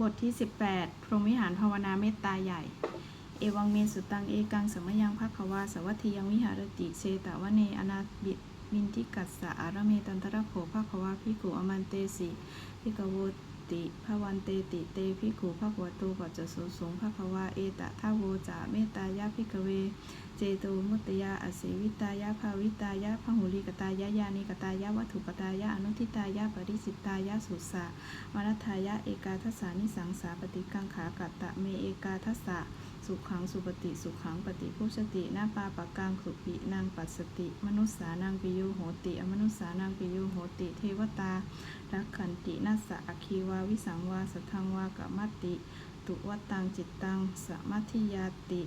บทที่ 18 พรหมวิหารภาวนาเมตตาใหญ่ เอวังเมสุตังเอกังสมยังภควาสวัตถิยังวิหารติเชตวเนอนาบิมินทิกัสสะอารเมตันตระโขภควาพิกุอมันเตสิพิกโวติภวันเตติเตพิกุภควโตปัจจสุสงภควาเอตะทาโวจาเมตตายาพิกเว เจโตมุตตยาอสิวิตายาภาวิตายาพหุลิกตายายานิกตายาวัตถุกตายาอนุทิตายาปริสิตายาสุสะมนัฏฐายะเอกาทัสสานิสังสาปฏิกังขากัตตะเมเอกาทัสสะสุขังสุปฏิสุขังปฏิพุชตินาปาปะกังสุปินางปัสสติ มนุสสานางปิโยโหติอมนุสสานางปิโยโหติ เทวตารักขันตินัสสะอคีวาวิสังวาสัทธังวากะมัติ ตุวัตังจิตตังสมัธิยาติ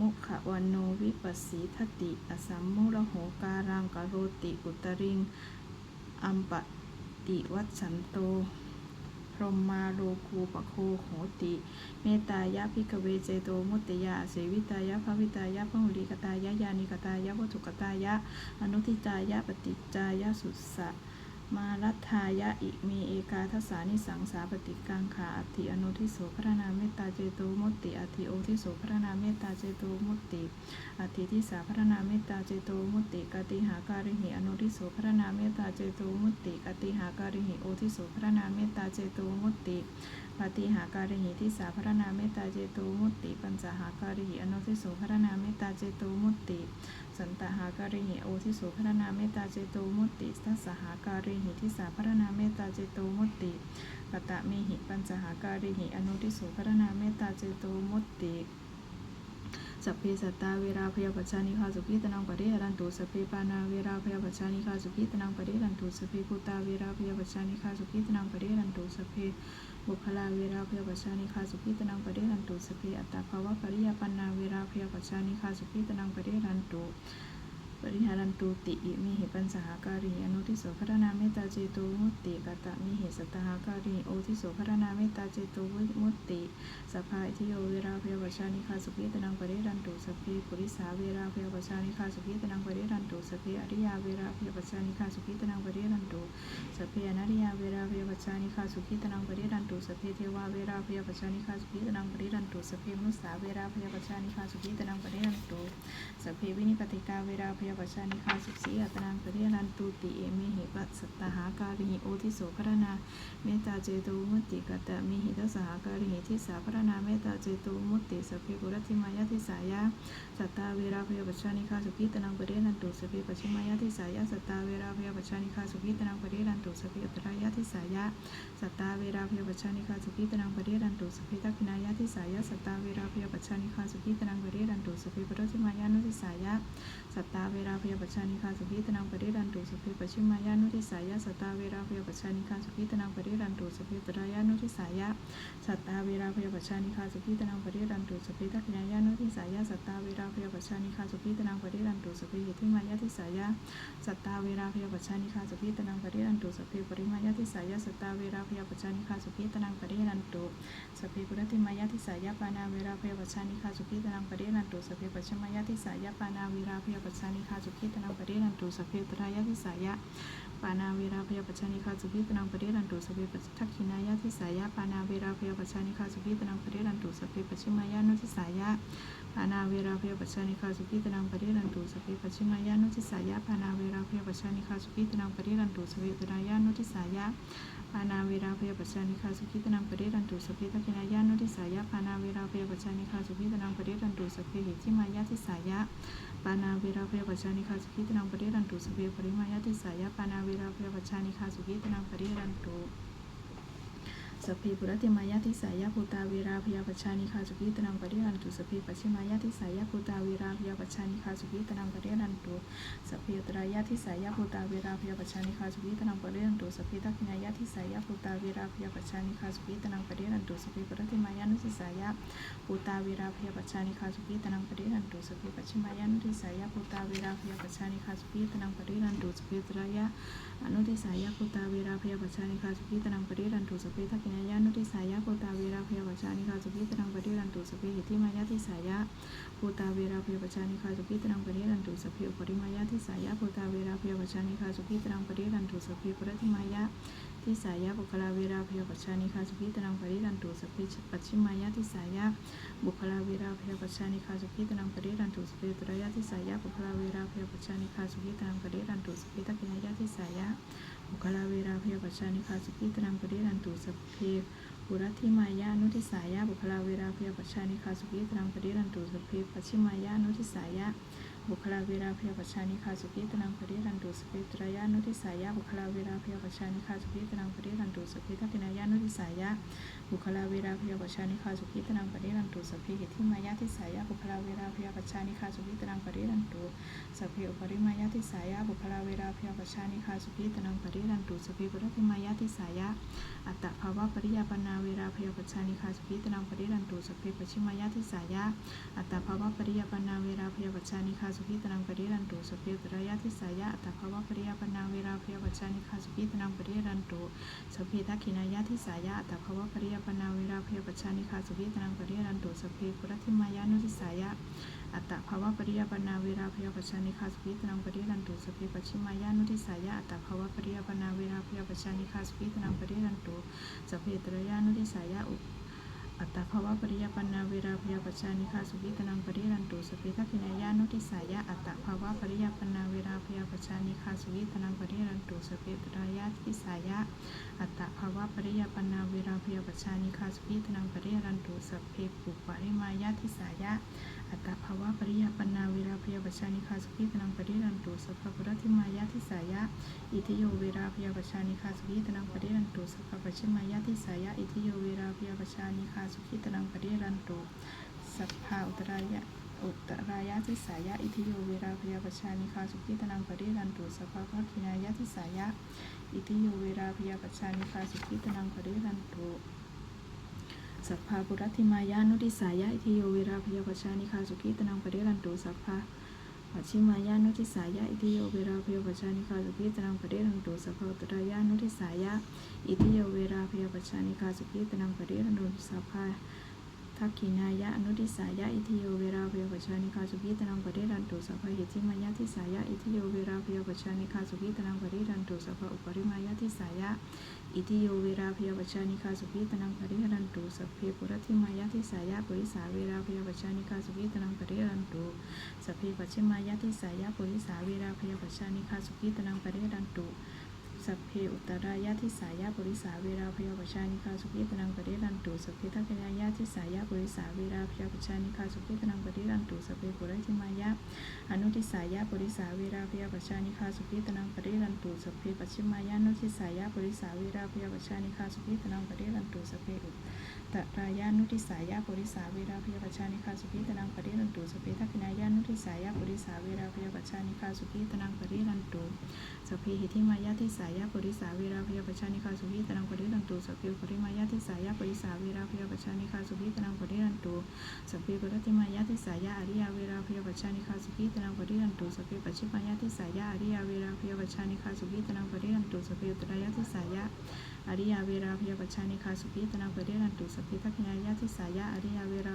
มุขวันโนวิปัสสีทติ อสัมมุระโหการังกโรติอุตริง อัมปติวัชันโต พรหมาโลคูปโคโหติ เมตายะพิกเวเจโตมุตติยาเสวิตายะภวิตายะพหุลิกตายะยานิกตายะวัตถุกตายะ อนุทิตายะปฏิจายะสุสสะ มารัตทายะอิมีเอกาทสานิสังสาปฏิกังขาอัติอนุทิโสพระนาเมตตาเจโตมุตติอธิโอทิโสพระนาเมตตาเจโตมุตติอธิทิสาพระนาเมตตาเจโตมุตติกติหาการิหิอนุทิโสพระนาเมตตาเจโตมุตติกติหาการิหิโอทิโสพระนาเมตตาเจโตมุตติ ปฏิหาการิหิทิสาพระนาเมตตาเจโตมุตติปัญจหาการิหิอนุทิโสพระนาเมตตาเจโตมุตติ สันตหาการิหิโอทิโสพระนาเมตตาเจโตมุตติทัสสหาการิหิทิสาพระนาเมตตาเจโตมุตติกตะเมหิปัญจหาการิหิอนุทิโสพระนาเมตตาเจโตมุตติ สัพเพสัตตาเวราพยาปัจจานิฆาสุขิตนังปะเรรันตุสัพเพปานาเวราพยาปัจจานิฆาสุขิตนังปะเรรันตุสัพเพปุตตาเวราพยาปัจจานิฆาสุขิตนังปะเรรันตุสัพเพ บุคลาเวราพยาปัจจานิคาสุพิตนังปะเรรันตุสเพอัตตาภาวะปริยปันนาเวราพยาปัจจานิคาสุพิตนังปะเดรันตุ ปริหารันตุติอิมิหิปัญสหาการิอนุทิโสพระนาเมตตาเจโตมุตติกตะมิหิสัตหาการิโอทิโสพระนาเมตตาเจโตวิมุตติสภาอิทิโยเวราพยาปัชานิคาสุขิตนังปริรันตุสพเพปุริสาเวราพยาปัชานิคาสุขิตนังปริรันตุสพเพอริยาเวราพยาปัชานิคาสุขิตนังปริรันตุสพเพอนาริยาเวราพยาปัชานิคาสุขิตนังปริรันตุสพเพเทวาเวราพยาปัชานิคาสุขิตนังปริรันตุสพเพมนุสสาเวราพยาปัชานิคาสุขิตนังปริรันตุสพเพวินิปติกาเวราพยาปัชานิคาสุสีอัตนังปริรันตุติเอเมหิปัสสตหาการิหิโอทิโสพระนาเมตตาเจโตมุติกตะมิหิทัสหาการิหิทิสาพระนาเมตตาเจโตมุติสพเพกุรติมายาทิสายาสัตตาเวราพยาปัชานิคาสุขิตนังปริรันตุสพเพปัจฉิมายาทิสายาสัตตาเวราพยาปัชานิคาสุขิตนังปริรันตุสพเพอัตรายาทิสายาสัตตาเวราพยาปัชานิคาสุขิตนังปริรันตุสพเพทักขินายาทิสายาสัตตาเวราพยาปัชานิคาสุขิตนังปริรันตุสพเพปุรติมายานุทิสายาสัตตาเวราพยาปัชานิคาสุขิตนังปริรันตุสพเพปัจฉิมายานุทิสายาสัตตาเวราพยาปัชานิคาสุขิตนังปริรันตุสพเพตรายานุทิสายาสัตตาเวราพยาปัชานิคาสุขิตนังปริรันตุสพเพทักขินายานุทิสายาสัตตาเวราพยาปัชานิคาสุขิตนังปริรันตุสพเพหิทิมายาทิสายาสัตตาเวราพยาปัชานิคาสุขิตนังปริรันตุสพเพปริมายาทิสายาสัตตาเวราพยาปัชานิคาสุขิตนังปริรันตุสพเพปุรติมายาทิสายาปานาเวราพยาปัชานิคาสุขิตนังปริรันตุสพเพปัจฉมายาทิสายาปานาเวราพยาปัชานิคาาสุขิตนังปริรันตุสเพตรายาทิสายาปานาเวราพยาปัจจานิคาสุขิตนังปริรันตุสเพปัจทักขินายาทิสายะปานาเวราพยาปัจจานิคาสุขิตนังปริรันตุสเพปัจฉิมายานุทิสายะปานาเวราพยาปัจจานิคาสุขิตนังปริรันตุสเพปัจฉิมายานุทิสายะปานาเวราพยาปัจจานิคาสุขิตนังปริรันตุสเพตรายานุทิสายะ ปานาเวราพยาปัจจานิคาสุขิตนังปริรันตุสพเพทักินายานุทิสายะปานาเวราพยาปัจจานิคาสุขิตนังปริรันตุสพเพหิทิมายาทิสายะปานาเวราพยาปัจจานิคาสุขิตนังปริรันตุสพเพปริมายาทิสายะปานาเวราพยาปัจจานิคาสุขิตนังปริรันตุ สพเพปุรติมายาติสายาภูตาเวราพยาปัจจานิคาสุขิตนังปริรันตุสพเพปัจฉิมายาติสายาภูตาเวราพยาปัจจานิคาสุขิตนังปริรันตุสพเพอุตรายาติสายาภูตาเวราพยาปัจจานิคาสุขิตนังปริรันตุสพเพทักขินายาติสายาภูตาเวราพยาปัจจานิคาสุขิตนังปริรันตุสพเพปุรติมายานุสิสายาภูตาเวราพยาปัจจานิคาสุขีตนังปริรันตุสพเพปัจฉิมายานุทิสายาภูตาเวราพยาปัจจานิคาสุขีตนังปริรันตุสพเพตรายาอนุทิสายาภูตาเวราพยาปัจจานิคาสุขีตนังปริรันตุสพเพทักขินายานุทิสายาภูตาเวราพยาปัจจานิคาสุขีตนังปริรันตุสเพหิทิมายาทิสายาภูตาเวราพยาปัจจานิคาสุขีตนังปริรันตุสเพอุปริมายาทิสายาภูตาเวราพยาปัจจานิคาสุขีตนังปริรันตุสเพปรติมายาทิสายะบุคลาเวราพยปัชชานิคาสุขิตนังปริรันตุสเพปัจฉิมายะทิสายะบุคลาเวราพยปัชชานิคาสุขิตนังปริรันตุสเพตระยะทิสายะบุคลาเวราพยปัชชานิคาสุขิตนังปริรันตุสเพทักขินายะทิสายะ บุคลาเวราพยปัชานิคาสุขิตนังปริรันตุสพเพปุรัติมายานุทิสายะบุคลาเวราพยปัชานิคาสุขิตนังปริรันตุสพเพปัชิมายานุทิสายะบุคลาเวราพยปัชานิคาสุขิตนังปริรันตุสเพตรายานุทิสายะบุคลาเวราพยปัชานิคาสุขิตนังปริรันตุสเพทักขินายานุทิสายะ บุคลาเวราพยปัชชานิคาสุขิตนังปริรันตุสเพหิทิมายะทิสายะบุคลาเวราพยปัชชานิคาสุขิตนังปริรันตุสเพอุปริมายะทิสายะบุคลาเวราพยปัชชานิคาสุขิตนังปริรันตุสเพปุรติมายะทิสายะอัตตภาวะปริยาปนาเวราพยปัชชานิคาสุขิตนังปริรันตุสเพปชิมายะทิสายะอัตตภาวะปริยาปนาเวราพยปัจจานิคาสุขิตนังปริรันตุสพเพตระยะทิสายะอัตตภาวะปริยาปนาเวราพยปัจจานิคาสุขิตนังปริรันตุสพเพทักขินายะทิสายะอัตตภาวะปริยปนาเวราพยปัจจานิคาสุขิตนังปริรันตุสเพปุรติมายานุทิสายะอัตตภาวะปริยปนาเวราพยปัจจานิคาสุขิตนังปริรันตุสเพปัชิมายานุทิสายะอัตตภาวะปริยปนาเวราพยปัจจานิคาสุขิตนังปริรันตุสเพตระยานุทิสายะอุ อัตตาภาวะปริยปันนาเวราพยาปัจจานิคาสุขิตนังปริรันตุสเปทักขินายานุติสายะอัตตาภาวะปริยปันนาเวราพยาปัจจานิคาสุขิตนังปริรันตุสเปตรายาติสายะอัตตาภาวะปริยปันนาเวราพยาปัจจานิคาสุขิตนังปริรันตุสเพปุปริมายาติสายะ อัตตภาวะปริยปนาเวราพยาปัจจานิคาสุขิตนังปริรันตุสภปุรติมายาทิสายะอิทิโยเวราพยาปชานิคาสุขิตนังปริรันตุสัพพปชิมายาทิสายะอิทิโยเวราพยาปชานิคาสุขิตนังปริรันตุสัพพาอุตรายะอุตรายะทิสายะอิทิโยเวราพยาปชานิคาสุขิตนังปริรันตุสัพพะคินายะทิสายะอิทิโยเวราพยาปชานิคาสุขิตนังปริรันตุ สัพพาปุรัติมายานุทิสายะอิทิโยเวราพยาปชานิคาสุขีตนังปริรันตุสัพพะปัชิมายานุทิสายะอิทิโยเวราพยปชานิคาสุขีตนังปริรันตุสัพพะอุตรายานุทิสายะอิทิโยเวราพยปชานิคาสุขีตนังปริรันตุสัพพะ ทักขินายะอนุทิสายะอิทิโยเวราพยปัจจานิคาสุขิตนังปริรันตุสัพพะหิทิมายะทิสายะอิทิโยเวราพยปัจจานิคาสุขิตนังปริรันตุสัพพะอุปริมายะทิสายะอิทิโยเวราพยปัจจานิคาสุขิตนังปริรันตุสัพเพปุรติมายะทิสายะปุริสาเวราพยปัจจานิคาสุขิตนังปริรันตุสพเพปัจฉิมายะทิสายะปุริสาเวราพยปัจจานิคาสุขิตนังปริรันตุ สัพเพอุตรายะทิสายะปุริสาเวราพยาปัจจานิคาสุขิตนังปริรันตุสัพเพทักขินายะทิสายะปุริสาเวราพยาปัจจานิคาสุขิตนังปริรันตุสัพเพปุริธิมายะอนุทิสายะปุริสาเวราพยาปัจจานิคาสุขิตนังปริรันตุสัพเพปัจฉิมายะอนุทิสายะปุริสาเวราพยาปัจจานิคาสุขิตนังปริรันตุสัพเพอุตรายานุทิสายาปุริสาเวราพยาปัจจานิคาสุขิตนังปริรันตุสเปทักขินายานุทิสายาปุริสาเวราพยปัจจานิคาสุขิตนังปริรันตุสพเพหิทิมายาทิสายาปุริสาเวราพยปัจจานิคาสุภิตนังปริรันตุสพเพปุริมายาทิสายาปุริสาเวราพยปัจจานิคาสุภิตนังปริรันตุสพเพปุรติมายาทิสายาอริยาเวราพยปัจจานิคาสุภิตนังปริรันตุสพเพปชิมายาทิสายาอริยาเวราพยปัจจานิคาสุภิตนังปริรันตุสพเพอุตรายาทิสายาอริยาเวราพยปัจจานิคาสุขิตนังปริรันตุสพพิทักขินายะทิสายะอริยาเวรา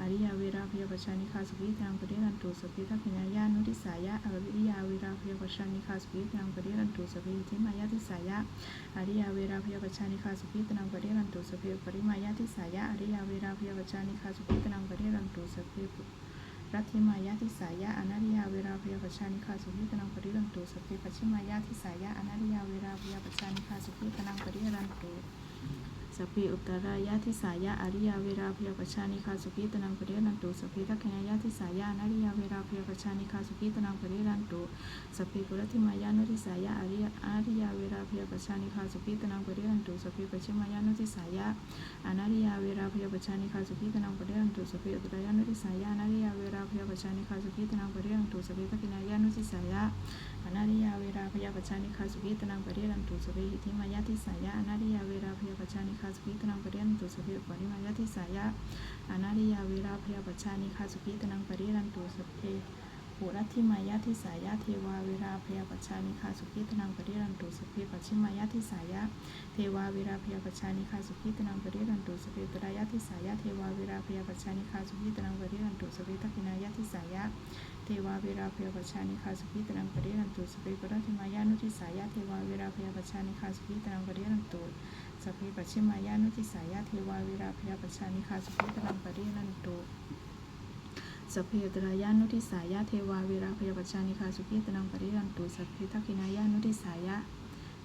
อริยาเวราพยปัจจานิคาสุขิตนังปริรันตุสพพิปัจฉิมายานุทิสายะอริยาเวราพยปัจจานิคาสุขิตนังปริรันตุสพพิอุตรายานุทิสายะอริยาเวราพยปัจจานิคาสุขิตนังปริรันตุสพพิทักขินายานุทิสายะอริยาเวราพยปัจจานิคาสุขิตนังปริรันตุสพพิทิมายาทิสายะอริยาเวราพยาปัจจานิคาสุขิตนังปริรันตุสพเพปริมายาทิสายะอริยาเวราพยาปัจจานิคาสุขิตนังปริรันตุสพเพรัติมายาทิสายะอนาริยาเวราพยาปัจจานิคาสุขิตนังปริรันตุสพเพปัจฉิมายาทิสายะอนาริยาเวราพยาปัจจานิคาสุขิตนังปริรันตุ สพเพอุตรายาทิสายะอริยาเวราพยปัจจานิคาสุขิตนังปริรันตุสพเพทักขินายาทิสายะอนาริยาเวราพยปัจจานิคาสุขิตนังปริรันตุสพเพปุรติมายานุทิสายะอริยอาริยาเวราพยปัจจานิคาสุขิตนังปริรันตุสพเพปัจฉิมายานุทิสายะอนาริยาเวราพยปัจจานิคาสุขิตนังปริรันตุสพเพอุตรายานุทิสายะอนาริยาเวราพยปัจจานิคาสุขิตนังปริรันตุสพเพทักขินายานุทิสายะอนาริยาเวราพยาปัจจานิคาสุขิตนังปริรันตุสเวหิทิมายาทิสายะอนาริยาเวราพยาปัจจานิคาสุขิตนังปริรันตุสเพอุปริมายาทิสายะอนาริยาเวราพยาปัจจานิคาสุขิตนังปริรันตุสเว ปปุรัติมายาทิสายะเทวาเวราพยาปัชานิคาสุขิตนังปริรันตุสพเพปัชิมายาทิสายะเทวาเวราพยาปัชานิคาสุขิตนังปริรันตุสพเพตรายาทิสายะเทวาเวราพยาปัชานิคาสุขิตนังปริรันตุสพเพทักขินายาทิสายะเทวาเวราพยาปัชานิคาสุขิตนังปริรันตุสพเพปรัติมายานุทิสายะเทวาเวราพยาปัชานิคาสุขิตนังปริรันตุสพเพปัชิมายานุทิสายะเทวาเวราพยาปัชานิคาสุขิตนังปริรันตุ สพเพตรายานุทิสายะเทวาเวราพยาปัชชานิคาสุขีตนังปริรันตุสัพเพทักขินายานุทิสายะ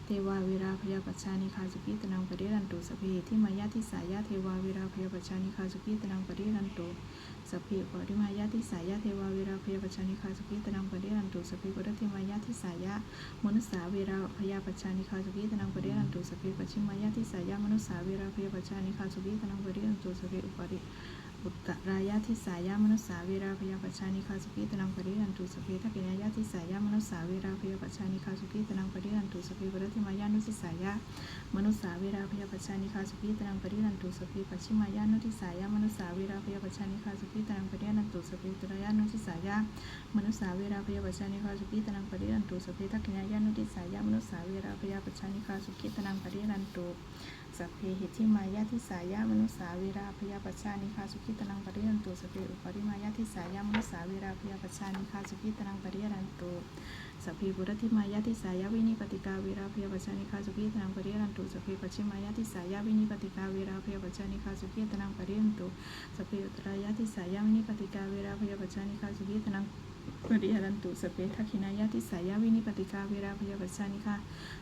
เทวาเวราพยาปัชชานิคาสุขีตนังปริรันตุสัพเพทิมายาทิสายะเทวาเวราพยาปัชชานิคาสุขีตนังปริรันตุสัพเพปริมายาทิสายะเทวาเวราพยาปัชชานิคาสุขีตนังปริรันตุสัพเพปรติมายาทิสายะมนุสาเวราพยาปัชชานิคาสุขีตนังปริรันตุสัพเพปชิมายาทิสายะมนุสาเวราพยาปัชชานิคาสุขีตนังปริรันตุสัพเพอุปริ อุตตรายาทิสายามนุสสาเวราพยาปัชชานิคาสุขีตนังปริรันตุสเพทกินายาทิสายามนุสสาเวราพยาปัชชานิคาสุขีตนังปริรันตุสเพปรติมายานุทิสายามนุสสาเวราพยาปัชชานิคาสุขีตนังปริรันตุสเพปัชชิมายานุทิสายามนุสสาเวราพยาปัชชานิคาสุขีตนังปริรันตุสเพตรายานุทิสายามนุสสาเวราพยาปัชชานิคาสุขีตนังปริรันตุสเพทกขินายานุทิสายามนุสสาเวราพยาปัชชานิคาสุขีตนังปริรันตุ สัพเพเหิทิมายาทิสายามนุสสาเวราพยาปัชชานิคาสุขีตนังปริรันตุสัพเพอุปริมายาทิสายามนุสสาเวราพยาปัชชานิคาสุขีตนังปริรันตุสัพเพบุรติมายาทิสายาวินิปติกาเวราพยาปัชชานิคาสุขีตนังปริรันตุสัพเพปัชชิมายาทิสายาวินิปติกาเวราพยาปัชชานิคาสุขีตนังปริรันตุสัพเพอุตรายาทิสายาวินิปติกาเวราพยาปัชชานิคาสุขีตนัง ปริรันตุสัพเพทักขินายาทิสายาวินิปติกาเวราพยาปัชานิคา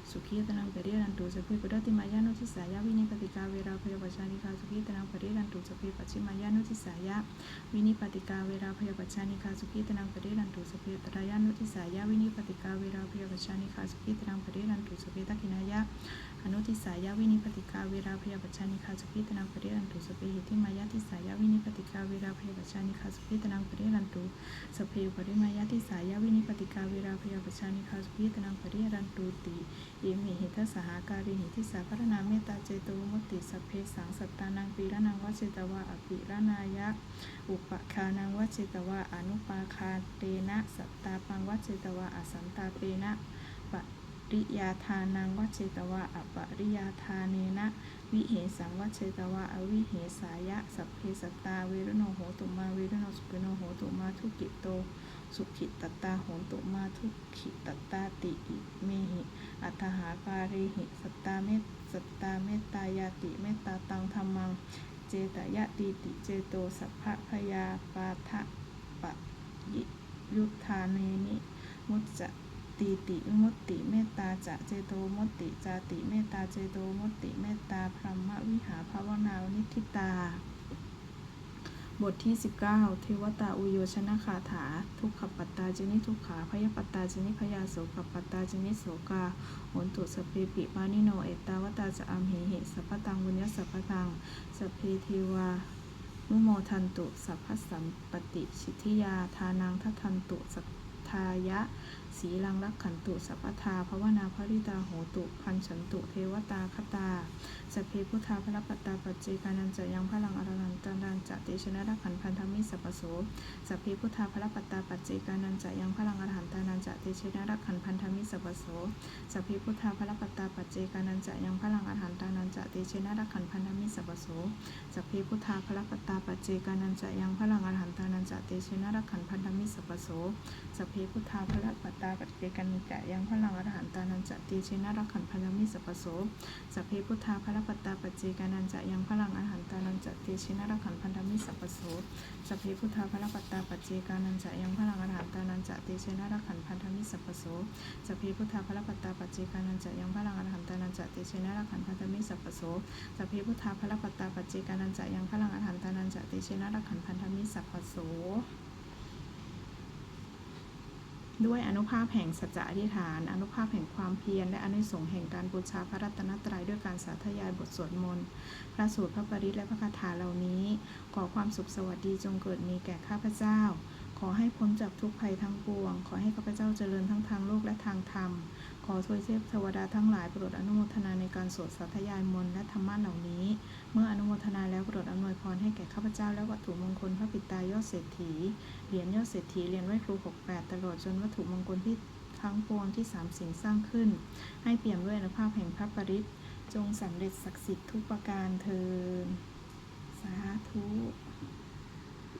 สุขีตนังปริรันตุสัพเพบุรติมายานุทิสายาวินิปติกาเวราพยาปัชานิคาสุขีตนังปริรันตุสัพเพปัชชิมายานุทิสายาวินิปติกาเวราพยาปัชานิคาสุขีตนังปริรันตุสัพเพตรายานุทิสายาวินิปติกาเวราพยาปัชานิคาสุขีตนังปริรันตุสัพเพทักขินายา อนุทิสายาวินิปติกาเวราพยาปัชชานิคาสุขีตนังปริรันตุสเพหิติมายาทิสายาวินิปติกาเวราพยาปัชชานิคาสุขีตนังปริรันตุสเพอุปริมายาทิสายาวินิปติกาเวราพยาปัชชานิคาสุขีตนังปริรันตุติเอมิหิทัสหาการิหิทิสาพรณาเมตตาเจโตมุติสเพสังสัตตานังปีระนังวเจตวะอภิระนายะอุปคานังวเจตวะอนุปาคาเตนะสัตตาปังวเจตวะอสันตาเปนะ ริยาทานังวัเจตวะอปริยาทาเนนะ วิเหสังวเชตวะอวิเหสายะ สัพเพสตาเวรโนโหตุมาเวรโนสุขิโนโหตุมาทุกิโต สุขิตตาโหตุมาทุขิตตาติอิเมหิ อัตหาการิหิสตาเมตสตาเมตตายาติเมตตาตังธรรมัง เจตยะตีติเจโตสัพพะพยาปาทะปะยิยุทธาเนนิมุจจะ ตีติวิมุตติเมตตาจะเจโตมุตติจาติเมตตาเจโตมุตติเมตตาพรหมวิหาภาวนานิทิตา บทที่ 19 เทวตาอุโยชนะคาถา ทุกขปัตตาจนิทุกขาพยปัตตาจนิพยาโสขปัตตาจนิโสกาโหนตุสเพปิมานิโนเอตตาวตาจะอัมเหเหสัพพตังบุญยสัพพตังสพเพเทวานุโมทันตุสัพพสัมปติชิทธิยาทานังทัทันตุสัทธายะ สีลังรักขันตุสัพพทาภวนาภริตาโหตุพันฉันตุเทวตาคตาสพเพพุทธาพระปัตตาปัจเจกานันจะยังพลังอรหันตันดันจะเตชนะรักขันพันธมิสัพโสสัพเพพุทธาพระปัตตาปัจเจกานันจะยังพลังอรหันตานันจะเตชนะรักขันพันธมิสัพโสสัพเพพุทธาพระปัตตาปัจเจกานันจะยังพลังอรหันตานันจะเตชนะรักขันพันธมิสัพโสสเพพุทธาพระปัตตาปัจเจกานันจะยังพลังอรหันตานันจะเตชนะรักขันพันธมิสัพโสสัพเพพุทธาพระปัตตาปัจเจกานันจะยังพลังอรหันตานันจะเชนะรักขันพันธมิสัพโสสัพเพพุทธาพระปตาปัจเจกานันจะยังพลังอรหันตานันจะเชนะรักขันพันธมิสัพโสสัพเพพุทธาพระปตาปัจเจกานันจะยังพลังอรหันตานันจะเชนะรักขันพันธมิสัพโสสัพเพพุทธาพระปตาปัจเจกานันจะยังพลังอรหันตานันจะเชนะรักขันพันธมิสัพโสสัพเพพุทธาพระปตาปัจเจกานันจะยังพลังอรหันตานันจะติเชนะรักขันพันธมิสัพพโส ด้วยอนุภาพแห่งสัจจะอธิษฐาน อนุภาพแห่งความเพียร และอนุสงแห่งการบูชาพระรัตนตรัยด้วยการสาธยายบทสวดมนต์พระสูตรพระปริตรและพระคาถาเหล่านี้ ขอความสุขสวัสดีจงเกิดมีแก่ข้าพเจ้า ออให้พ้นจากทุกภัยทั้งปวง ขอให้ข้าพเจ้าเจริญทั้งทางโลกและทางธรรม ขอทวยเทพเทวดาทั้งหลายโปรดอนุโมทนาในการสวดสาธยายมนต์และธรรมะเหล่านี้ เมื่ออนุโมทนาแล้วโปรดอำนวยพรให้แก่ข้าพเจ้าและวัตถุมงคลพระปิตายอดเศรษฐี เหรียญยอดเศรษฐีเหรียญไหว้ครู68ตลอดจนวัตถุมงคลที่ทั้งปวงที่สามสิ่งสร้างขึ้น ให้เปี่ยมด้วยอนุภาพแห่งพระปริตรจงสำเร็จศักดิ์สิทธิ์ทุกประการเทินสาธุ